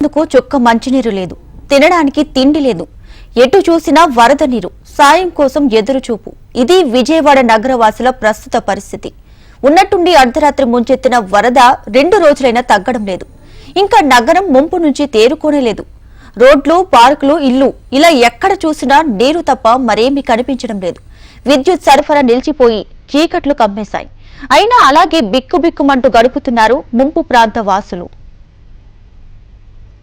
తాగేందుకు చుక్క మంచినీరు లేదు. తినడానికి తిండి లేదు. ఎటు చూసినా వరద నీరు. సాయం కోసం ఎదురుచూపు. ఇది విజయవాడ నగరవాసుల ప్రస్తుత పరిస్థితి. ఉన్నట్టుండి అర్ధరాత్రి ముంచెత్తిన వరద రెండు రోజులైనా తగ్గడం లేదు. ఇంకా నగరం ముంపు నుంచి తేరుకోనేలేదు రోడ్లు పార్కులు ఇల్లు ఇలా ఎక్కడ చూసినా నీరు తప్ప మరేమీ కనిపించడం లేదు. విద్యుత్ సరఫరా నిలిచిపోయి చీకట్లు కమ్మేశాయి. అయినా అలాగే బిక్కుబిక్కుమంటూ గడుపుతున్నారు ముంపు ప్రాంత వాసులు.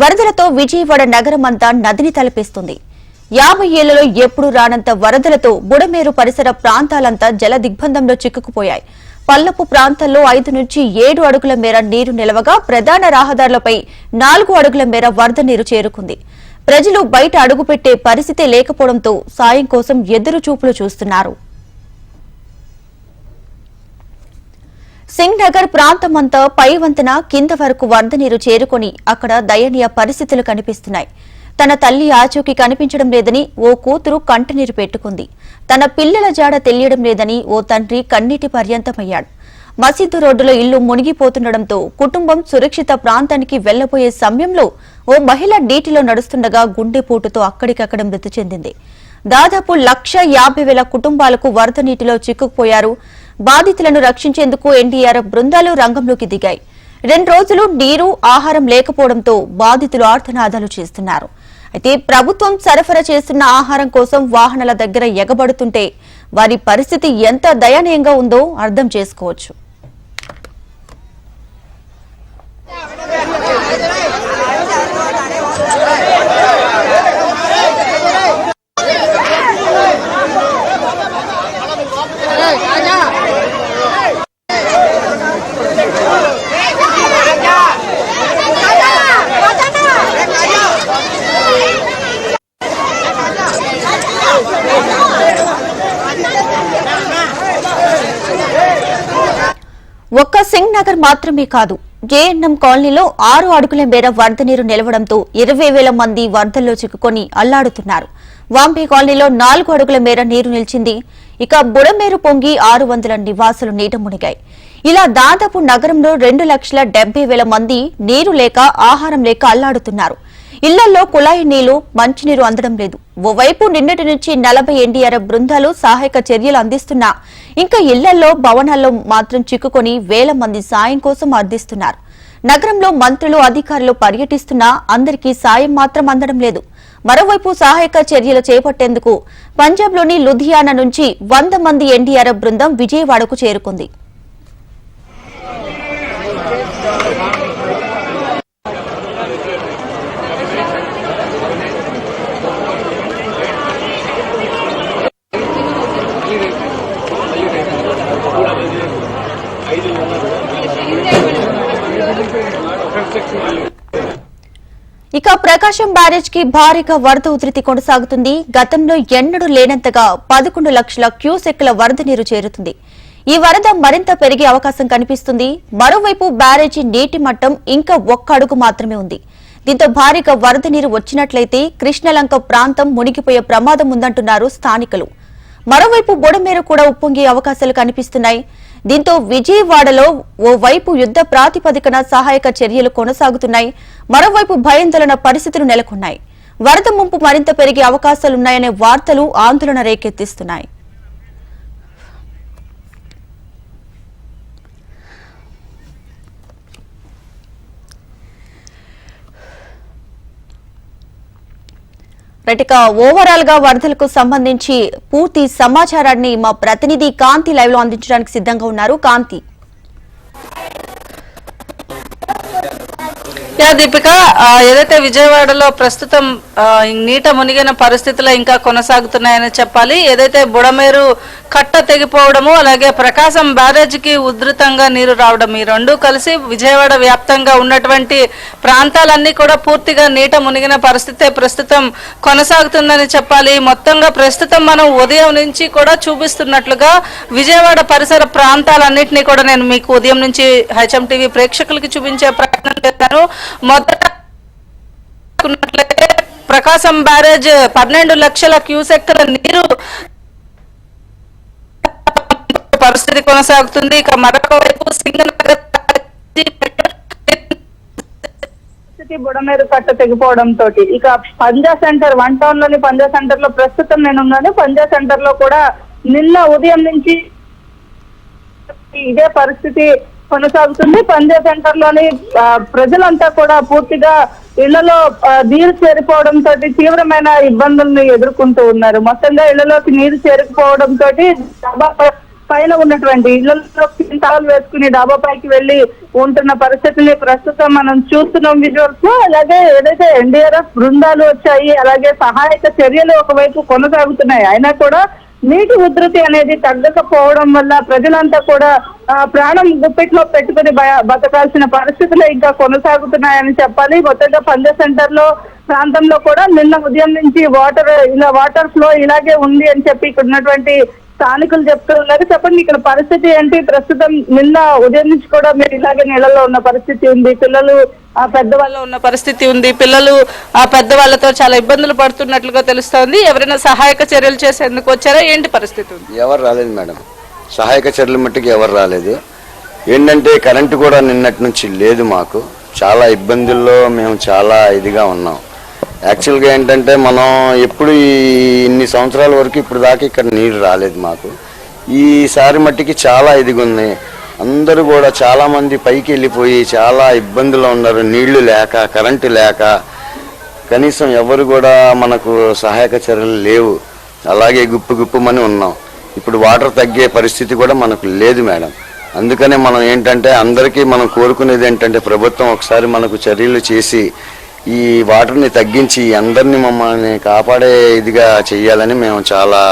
వరదలతో విజయవాడ నగరమంతా నదిని తలపిస్తుంది. యాభై ఏళ్ళలో ఎప్పుడు రానంత వరదలతో బుడమేరు పరిసర ప్రాంతాలంతా జల దిగ్బంధంలో చిక్కుకుపోయాయి. పల్లపు ప్రాంతాల్లో ఐదు నుంచి ఏడు అడుగుల మేర నీరు నిలవగా ప్రధాన రహదారులపై నాలుగు అడుగుల మేర వరద నీరు చేరుకుంది. ప్రజలు బయట అడుగుపెట్టే పరిస్థితి లేకపోవడంతో సాయం కోసం ఎదురు చూపులు చూస్తున్నారు. సింగ్ నగర్ ప్రాంతమంతా పై వంతెన కింద వరకు వరద నీరు చేరుకొని అక్కడ దయనీయ పరిస్థితులు కనిపిస్తున్నాయి. తన తల్లి ఆచూకీ కనిపించడం లేదని ఓ కూతురు కంటనీరు పెట్టుకుంది. తన పిల్లల జాడ తెలియడం లేదని ఓ తండ్రి కన్నీటి పర్యంతమయ్యాడు. మసీదు రోడ్డులో ఇల్లు మునిగిపోతుండటంతో కుటుంబం సురక్షిత ప్రాంతానికి వెళ్ళబోయే సమయంలో ఓ మహిళ నీటిలో నడుస్తుండగా గుండెపోటుతో అక్కడికక్కడ మృతి చెందింది. దాదాపు లక్ష యాభై వేల కుటుంబాలకు వరద నీటిలో చిక్కుకుపోయారు. బాధితులను రక్షించేందుకు ఎన్డీఆర్ఎఫ్ బృందాలు రంగంలోకి దిగాయి. రెండు రోజులు నీరు ఆహారం లేకపోవడంతో బాధితులు ఆర్తనాదాలు చేస్తున్నారు. అయితే ప్రభుత్వం సరఫరా చేస్తున్న ఆహారం కోసం వాహనాల దగ్గర ఎగబడుతుంటే వారి పరిస్థితి ఎంత దయనీయంగా ఉందో అర్థం చేసుకోవచ్చు. కరీంనగర్ మాత్రమే కాదు జేఎన్ఎం కాలనీలో ఆరు అడుగుల మేర వరద నీరు నిలవడంతో ఇరవై వేల మంది వరదల్లో చిక్కుకొని అల్లాడుతున్నారు. వాంపే కాలనీలో నాలుగు అడుగుల మేర నీరు నిలిచింది. ఇక బుడమేరు పొంగి ఆరు వందల నివాసులు నీట మునిగాయి. ఇలా దాదాపు నగరంలో రెండు లక్షల డెబ్బై వేల మంది నీరు లేక ఆహారం లేక అల్లాడుతున్నారు. ఇళ్ళలో కుళాయి నీళ్ళు మంచినీరు అందడం లేదు. ఓవైపు నిన్నటి నుంచి నలభై ఎన్డీఆర్ఎఫ్ బృందాలు సహాయక చర్యలు అందిస్తున్నా. ఇంకా ఇళ్ళలో భవనాల్లో మాత్రం చిక్కుకొని వేల మంది సాయం కోసం అర్థిస్తున్నారు నగరంలో మంత్రులు అధికారులు పర్యటిస్తున్నా అందరికీ సాయం మాత్రం అందడం లేదు. మరోవైపు సహాయక చర్యలు చేపట్టేందుకు పంజాబ్లోని లుధియానా నుంచి వంద మంది ఎన్డీఆర్ఎఫ్ బృందం విజయవాడకు చేరుకుంది. ఇక ప్రకాశం బ్యారేజ్కి భారీగా వరద ఉధృతి కొనసాగుతుంది. గతంలో ఎన్నడూ లేనంతగా పదకొండు లక్షల క్యూసెక్ల వరద నీరు చేరుతుంది. ఈ వరద మరింత పెరిగే అవకాశం కనిపిస్తుంది. మరోవైపు బ్యారేజీ నీటి మట్టం ఇంకా ఒక్క అడుగు మాత్రమే ఉంది. దీంతో భారీగా వరద నీరు వచ్చినట్లయితే కృష్ణలంక ప్రాంతం మునిగిపోయే ప్రమాదం ఉందంటున్నారు స్థానికులు. మరోవైపు బుడమేర కూడా ఉప్పొంగే అవకాశాలు కనిపిస్తున్నాయి. దీంతో విజయవాడలో ఓవైపు యుద్ద యుద్ధ ప్రాతిపదికన సహాయక చర్యలు కొనసాగుతున్నాయి. మరోవైపు భయాందోళన పరిస్థితులు నెలకొన్నాయి. వరద ముంపు మరింత పెరిగే అవకాశాలున్నాయనే వార్తలు ఆందోళన రేకెత్తిస్తున్నాయి. రటిక ఓవరాల్గా వరదలకు సంబంధించి పూర్తి సమాచారాన్ని మా ప్రతినిధి కాంతి లైవ్లో అందించడానికి సిద్ధంగా ఉన్నారు. కాంతి. యా దీపిక ఏదైతే విజయవాడలో ప్రస్తుతం నీట మునిగిన పరిస్థితులు ఇంకా కొనసాగుతున్నాయని చెప్పాలి. ఏదైతే బుడమేరు కట్ట తెగిపోవడము అలాగే ప్రకాశం బ్యారేజ్కి ఉధృతంగా నీరు రావడం ఈ రెండు కలిసి విజయవాడ వ్యాప్తంగా ఉన్నటువంటి ప్రాంతాలన్నీ కూడా పూర్తిగా నీట మునిగిన పరిస్థితే ప్రస్తుతం కొనసాగుతుందని చెప్పాలి. మొత్తంగా ప్రస్తుతం మనం ఉదయం నుంచి కూడా చూపిస్తున్నట్లుగా విజయవాడ పరిసర ప్రాంతాలన్నింటినీ కూడా నేను మీకు ఉదయం నుంచి హెచ్ఎం టీవీ ప్రేక్షకులకి చూపించే ప్రయత్నం చేశాను. మొదట ప్రకాశం బ్యారేజ్ పన్నెండు లక్షల క్యూసెక్ల నీరు పరిస్థితి కొనసాగుతుంది. ఇక మరొక వైపు బుడమేరు కట్ట తెగిపోవడం తోటి ఇక పంజా సెంటర్ వన్ టౌన్లోని పంజా సెంటర్లో ప్రస్తుతం నేను ఉన్నాను. పంజా సెంటర్లో కూడా నిన్న ఉదయం నుంచి ఇదే పరిస్థితి కొనసాగుతుంది. పంజా సెంటర్లోని ప్రజలంతా కూడా పూర్తిగా ఇళ్ళలో నీరు చేరిపోవడం తోటి తీవ్రమైన ఇబ్బందులను ఎదుర్కొంటూ ఉన్నారు. మొత్తంగా ఇళ్ళలోకి నీరు చేరుకుపోవడం తోటి పైన ఉన్నటువంటి ఇళ్ళలో తాళాలు వేసుకుని డాబా పైకి వెళ్ళి ఉంటున్న పరిస్థితిని ప్రస్తుతం మనం చూస్తున్నాం విజువల్స్ అలాగే ఏదైతే ఎన్డీఆర్ఎఫ్ బృందాలు వచ్చాయి అలాగే సహాయక చర్యలు ఒకవైపు కొనసాగుతున్నాయి. అయినా కూడా నీటి ఉధృతి అనేది తగ్గకపోవడం వల్ల ప్రజలంతా కూడా ప్రాణం గుప్పిట్లో పెట్టుకుని బతకాల్సిన పరిస్థితులు ఇంకా కొనసాగుతున్నాయని చెప్పాలి. మొత్తంగా పంజ సెంటర్లో ప్రాంతంలో కూడా నిన్న ఉదయం నుంచి వాటర్ ఇలా వాటర్ ఫ్లో ఇలాగే ఉంది అని చెప్పి ఇక్కడ ఉన్నటువంటి స్థానికులు చెప్తూ ఉన్నారు. చెప్పండి ఇక్కడ పరిస్థితి ఏంటి? ప్రస్తుతం నిన్న ఉదయం నుంచి కూడా మీరు ఇలాగే నీళ్ళలో ఉన్న పరిస్థితి ఉంది. పిల్లలు ఆ పెద్దవాళ్ళ ఉన్న పరిస్థితి ఉంది. పిల్లలు ఆ పెద్దవాళ్ళతో చాలా ఇబ్బందులు పడుతున్నట్లుగా తెలుస్తోంది. ఎవరైనా సహాయక చర్యలు చేసేందుకు వచ్చారా? ఏంటి పరిస్థితి ఉంది? ఎవరు రాలేదు మేడం. సహాయక చర్యల మట్టుకు ఎవరు రాలేదు. ఏంటంటే కరెంటు కూడా నిన్నటి నుంచి లేదు మాకు. చాలా ఇబ్బందుల్లో మేము చాలా ఇదిగా ఉన్నాం. యాక్చువల్గా ఏంటంటే మనం ఎప్పుడు ఈ ఇన్ని సంవత్సరాల వరకు ఇప్పుడు దాకా ఇక్కడ నీరు రాలేదు మాకు. ఈసారి మట్టికి చాలా ఇదిగుంది. అందరూ కూడా చాలామంది పైకి వెళ్ళిపోయి చాలా ఇబ్బందులు ఉన్నారు. నీళ్ళు లేక కరెంటు లేక. కనీసం ఎవరు కూడా మనకు సహాయక చర్యలు లేవు. అలాగే గుప్పు గుప్పుమని ఉన్నాం. ఇప్పుడు వాటర్ తగ్గే పరిస్థితి కూడా మనకు లేదు మేడం. అందుకనే మనం ఏంటంటే అందరికీ మనం కోరుకునేది ఏంటంటే ప్రభుత్వం ఒకసారి మనకు చర్యలు చేసి ఈ వాటర్ని తగ్గించి అందరినీ మమ్మల్ని కాపాడే ఇదిగా చెయ్యాలని మేము చాలా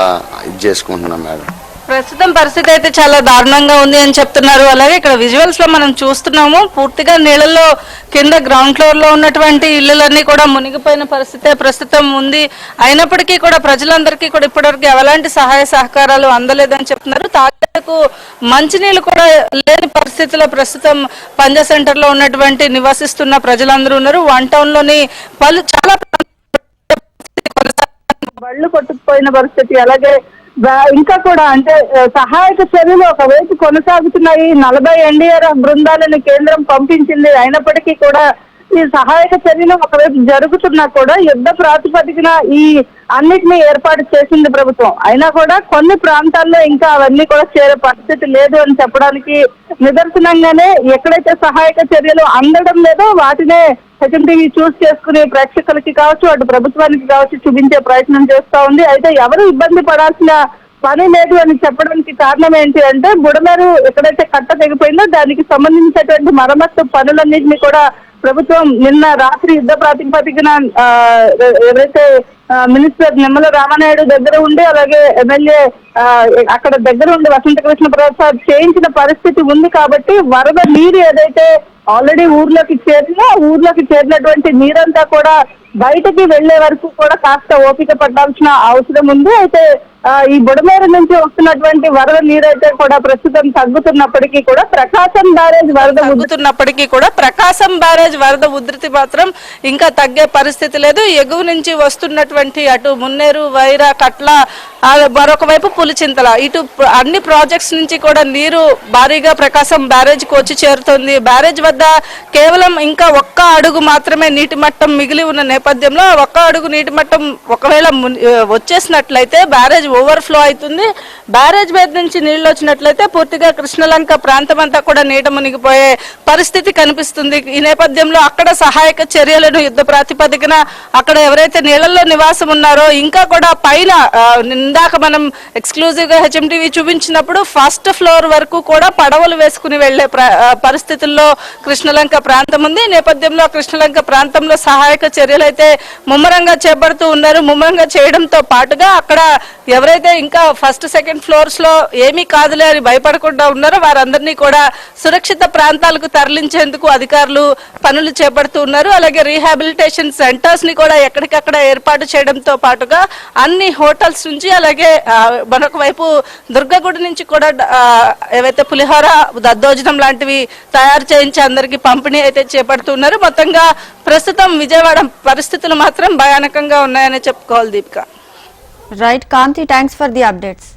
ఇది చేసుకుంటున్నాం మేడం. ప్రస్తుతం పరిస్థితి అయితే చాలా దారుణంగా ఉంది అని చెప్తున్నారు. అలాగే ఇక్కడ విజువల్స్లో మనం చూస్తున్నాము పూర్తిగా నీళ్ళల్లో కింద గ్రౌండ్ ఫ్లోర్లో ఉన్నటువంటి ఇల్లులన్నీ కూడా మునిగిపోయిన పరిస్థితే ప్రస్తుతం ఉంది. అయినప్పటికీ కూడా ప్రజలందరికీ కూడా ఇప్పటివరకు ఎలాంటి సహాయ సహకారాలు అందలేదని చెప్తున్నారు. తాగేందుకు మంచినీళ్ళు కూడా లేని పరిస్థితిలో ప్రస్తుతం పంజా సెంటర్లో ఉన్నటువంటి నివసిస్తున్న ప్రజలందరూ ఉన్నారు. వన్ టౌన్లోని పలు చాలా బళ్ళు కొట్టుకుపోయిన పరిస్థితి. అలాగే ఇంకా కూడా అంటే సహాయక చర్యలు ఒకవైపు కొనసాగుతున్నాయి నలభై ఎన్డీఆర్ఎఫ్ బృందాలను కేంద్రం పంపించింది అయినప్పటికీ కూడా ఈ సహాయక చర్యలు ఒకవైపు జరుగుతున్నా కూడా యుద్ధ ప్రాతిపదికన ఈ అన్నిటినీ ఏర్పాటు చేసింది ప్రభుత్వం. అయినా కూడా కొన్ని ప్రాంతాల్లో ఇంకా అవన్నీ కూడా చేరే పరిస్థితి లేదు అని చెప్పడానికి నిదర్శనంగానే ఎక్కడైతే సహాయక చర్యలు అందడం లేదో వాటినే హెచ్ఎంటీవీ చూస్ చేసుకునే ప్రేక్షకులకి కావచ్చు అటు ప్రభుత్వానికి కావచ్చు చూపించే ప్రయత్నం చేస్తా ఉంది. అయితే ఎవరు ఇబ్బంది పడాల్సిన పని లేదు అని చెప్పడానికి కారణం ఏంటి అంటే బుడమేరు ఎక్కడైతే కట్ట తెగిపోయిందో దానికి సంబంధించినటువంటి మరమ్మత్తు పనులన్నింటినీ కూడా ప్రభుత్వం నిన్న రాత్రి యుద్ధ ప్రాతిపదికన ఆ, ఎవరైతే మినిస్టర్ నిమ్మల రామనాయుడు దగ్గర ఉండి అలాగే ఎమ్మెల్యే అక్కడ దగ్గర ఉండి వసంత కృష్ణ ప్రసాద్ చేయించిన పరిస్థితి ఉంది కాబట్టి వరద నీరు ఏదైతే ఆల్రెడీ ఊర్లోకి చేరినా ఊర్లోకి చేరినటువంటి నీరంతా కూడా బయటకి వెళ్ళే వరకు కూడా కాస్త ఓపిక పట్టాల్సిన అవసరం ఉంది. అయితే ఈ బుడమేరు నుంచి వస్తున్నటువంటి వరద నీరైతే కూడా ప్రస్తుతం తగ్గుతున్నప్పటికీ కూడా ప్రకాశం బ్యారేజ్ వరద ఉధృతి తగ్గుతున్నప్పటికీ కూడా ప్రకాశం బ్యారేజ్ వరద ఉధృతి మాత్రం ఇంకా తగ్గే పరిస్థితి లేదు. ఎగువ నుంచి వస్తున్నటువంటి అటు మున్నేరు వైరా కట్ల మరొక వైపు పులిచింతల ఇటు అన్ని ప్రాజెక్ట్స్ నుంచి కూడా నీరు భారీగా ప్రకాశం బ్యారేజ్కి వచ్చి చేరుతుంది. బ్యారేజ్ వద్ద కేవలం ఇంకా ఒక్క అడుగు మాత్రమే నీటి మట్టం మిగిలి ఉన్న నేపథ్యంలో ఒక్క అడుగు నీటి మట్టం ఒకవేళ వచ్చేసినట్లయితే బ్యారేజ్ ఓవర్ఫ్లో అవుతుంది. బ్యారేజ్ మీద నుంచి నీళ్ళు వచ్చినట్లయితే పూర్తిగా కృష్ణలంక ప్రాంతం అంతా కూడా నీట మునిగిపోయే పరిస్థితి కనిపిస్తుంది. ఈ నేపథ్యంలో అక్కడ సహాయక చర్యలను యుద్ధ ప్రాతిపదికన అక్కడ ఎవరైతే నీళ్ళల్లో నివాసం ఉన్నారో ఇంకా కూడా పైన ఇందాక మనం ఎక్స్క్లూజివ్గా హెచ్ఎంటీవీ చూపించినప్పుడు ఫస్ట్ ఫ్లోర్ వరకు కూడా పడవలు వేసుకుని వెళ్ళే పరిస్థితుల్లో కృష్ణలంక ప్రాంతం ఉంది. నేపథ్యంలో కృష్ణలంక ప్రాంతంలో సహాయక చర్యలు అయితే ముమ్మరంగా చేపడుతూ ఉన్నారు. ముమ్మరంగా చేయడంతో పాటుగా అక్కడ ఎవరైతే ఇంకా ఫస్ట్ సెకండ్ ఫ్లోర్స్లో ఏమీ కాదులే అని భయపడకుండా ఉన్నారో వారందరినీ కూడా సురక్షిత ప్రాంతాలకు తరలించేందుకు అధికారులు పనులు చేపడుతూ ఉన్నారు. అలాగే రీహాబిలిటేషన్ సెంటర్స్ని కూడా ఎక్కడికక్కడ ఏర్పాటు చేయడంతో పాటుగా అన్ని హోటల్స్ నుంచి అలాగే మన మరొక వైపు దుర్గగుడి నుంచి కూడా ఏవైతే పులిహోర దద్దోజనం లాంటివి తయారు చేయించి అందరికి పంపిణీ అయితే చేపడుతున్నారు. మొత్తంగా ప్రస్తుతం విజయవాడ పరిస్థితులు మాత్రం భయానకంగా ఉన్నాయని చెప్పుకోవాలి Deepika. Right Kanthi thanks for the updates